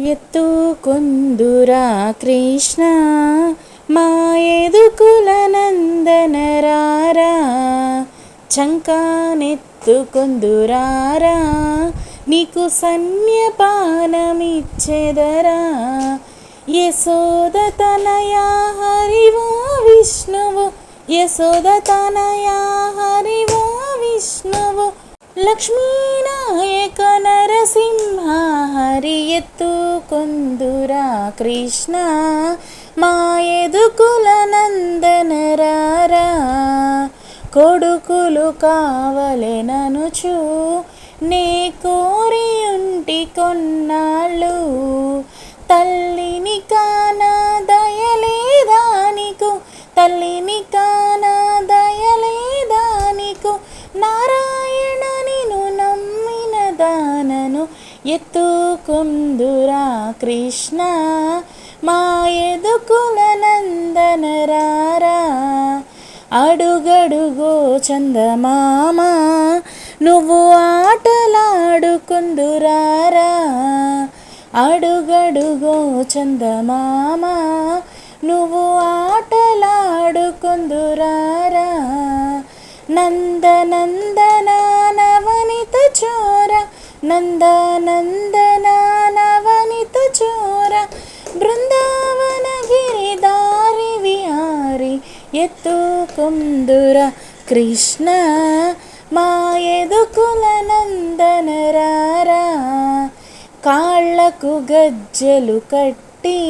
ఎత్తుకుందురా కృష్ణ. మా ఎదుకులనందనరారా చంకానెత్తుకుందురారా. నీకు సన్యపానమిచ్చెదరా. యశోద తనయా హరివో విష్ణువు. యశోద తనయా హరివో విష్ణువు. లక్ష్మీనాయక నరసింహ హరి ఎత్తుకొందురా కృష్ణ. మా ఎదుకుల నందనరారా కొడుకులు కావలెననుచు నే కోరి ఉంటి కొన్నాళ్ళు ఎత్తుకుందురా కృష్ణ మా ఎదుకుల నందనరారా. అడుగడుగో చందమామ నువ్వు ఆటలాడుకుందురారా. అడుగడుగో చందమామ నువ్వు ఆటలాడుకుందురారా. నందనందన నవనిత చోర నందనందన నవనిత చోర బృందావన గిరిదారి విహారి ఎత్తుకుందుర కృష్ణ మా ఎదుకుల నందనరారా కాళ్ళకు గజ్జలు కట్టి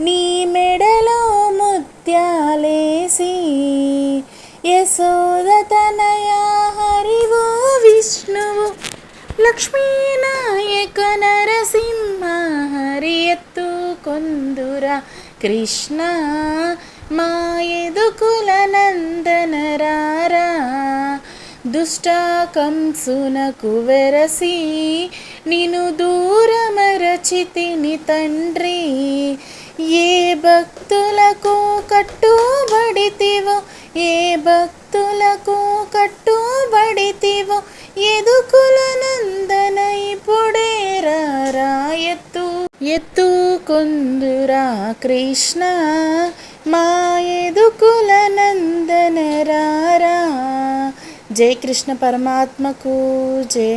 నీ మెడలో ముత్యాలేసి యశోద తనయా హరివో విష్ణువు. లక్ష్మీనాయక నరసింహ హరి ఎత్తుకొందుర కృష్ణ మా ఎదుకుల నందనరారా దుష్ట కంసునకు వెరసి నిను దూరమరచితిని తండ్రి. ఏ భక్తులకు కట్టుబడితివో ఏ భక్తులకు కట్టుబడితివో ఎదుకుల ఇప్పుడే రారా ఎత్తు. కొందురా కృష్ణ మా ఎదుకుల రారా జై కృష్ణ పరమాత్మకు జై.